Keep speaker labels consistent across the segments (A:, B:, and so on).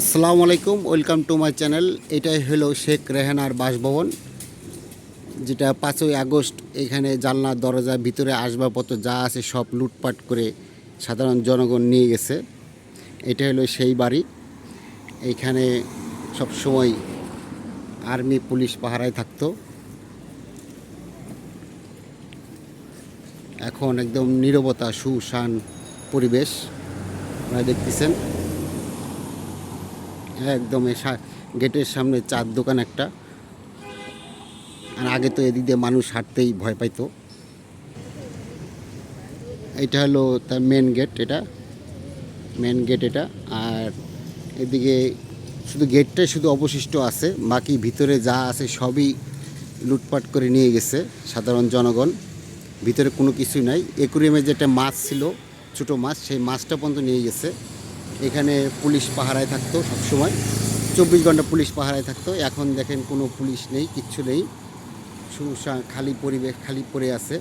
A: আসসালামু আলাইকুম, welcome to my channel. এটাই হলো শেখ রেহানার বাসভবন, যেটা পাঁচই আগস্ট এখানে জানলা দরজা ভিতরে আসবাবপত্র যা আছে সব লুটপাট করে সাধারণ জনগণ নিয়ে গেছে। এটা হলো সেই বাড়ি। এইখানে সব সময় আর্মি, পুলিশ পাহারায় থাকতো। এখন একদম নীরবতা, সুশান পরিবেশ, আপনারা দেখতেছেন। একদম গেটের সামনে চার দোকান একটা। আর আগে তো এদিক দিয়ে মানুষ হাঁটতেই ভয় পাইতো। এটা হলো তার মেন গেট এটা। মেন গেট এটা। আর এদিকে শুধু গেটটাই শুধু অবশিষ্ট আছে। বাকি ভিতরে যা আছে সবই লুটপাট করে নিয়ে গেছে সাধারণ জনগণ। ভিতরে কোনো কিছুই নাই। একুরিয়ামে যেটা মাছ ছিল, ছোটো মাছ, সেই মাছটা পর্যন্ত নিয়ে গেছে। এখানে পুলিশ পাহারায় থাকতো সবসময়। চব্বিশ ঘণ্টা পুলিশ পাহারায় থাকতো। এখন দেখেন কোনো পুলিশ নেই, কিচ্ছু নেই। খালি পরিবেশ, খালি পড়ে আছে।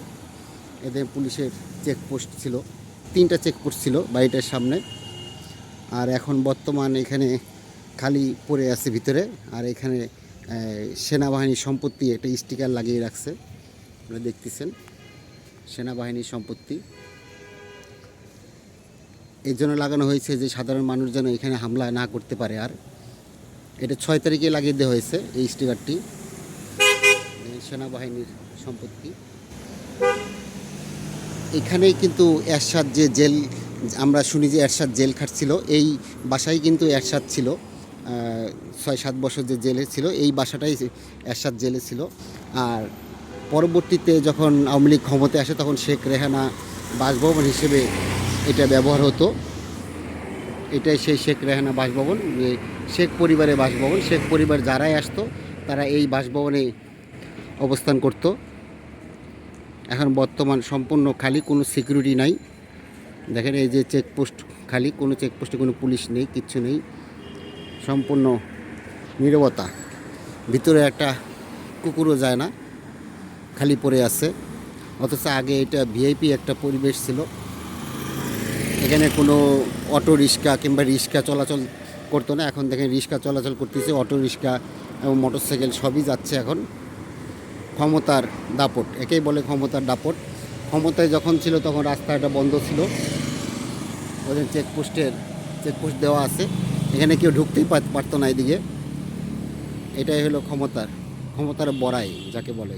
A: এদের পুলিশের চেকপোস্ট ছিল। তিনটা চেকপোস্ট ছিল বাড়িটার সামনে। আর এখন বর্তমান এখানে খালি পড়ে আছে ভিতরে। আর এখানে সেনাবাহিনীর সম্পত্তি একটা স্টিকার লাগিয়ে রাখছে। আপনারা দেখতেছেন। সেনাবাহিনীর সম্পত্তি। এই জন্য লাগানো হয়েছে যে সাধারণ মানুষ যেন এখানে হামলা না করতে পারে আর। এটা ছয় তারিখে লাগিয়ে দেওয়া হয়েছে এই স্টিকারটি। সেনাবাহিনীর সম্পত্তি। এখানেই কিন্তু এরশাদ যে জেল, আমরা শুনি যে এরশাদ জেল খাটছিল। এই বাসায় কিন্তু এরশাদ ছিল। ছয় সাত বছর যে জেলে ছিল, এই বাসাটাই এরশাদ জেলে ছিল। আর পরবর্তীতে যখন আওয়ামী লীগ ক্ষমতায় আসে, তখন শেখ রেহানা বাসভবন হিসেবে এটা ব্যবহার হতো। এটাই সেই শেখ রেহানা বাসভবন, যে শেখ পরিবারের বাসভবন। শেখ পরিবার যারাই আসতো, তারা এই বাসভবনে অবস্থান করতো। এখন বর্তমান সম্পূর্ণ খালি, কোনো সিকিউরিটি নাই। দেখেন এই যে চেকপোস্ট খালি, কোনো চেকপোস্টে কোনো পুলিশ নেই, কিচ্ছু নেই। সম্পূর্ণ নীরবতা। ভিতরে একটা কুকুরও যায় না, খালি পড়ে আছে। অথচ আগে এটা ভিআইপি একটা পরিবেশ ছিল। এখানে কোনো অটো রিক্সা কিংবা রিক্সা চলাচল করতো না। এখন দেখেন রিক্সা চলাচল করতেছে, অটো রিক্সা এবং মোটরসাইকেল সবই যাচ্ছে এখন। ক্ষমতার দাপট, একেই বলে ক্ষমতার দাপট। ক্ষমতায় যখন ছিল তখন রাস্তাটা বন্ধ ছিল। ওদের চেকপোস্টের, চেকপোস্ট দেওয়া আছে। এখানে কেউ ঢুকতেই পার- পারতো না এদিকে। এটাই হলো ক্ষমতার ক্ষমতার বড়াই, যাকে বলে।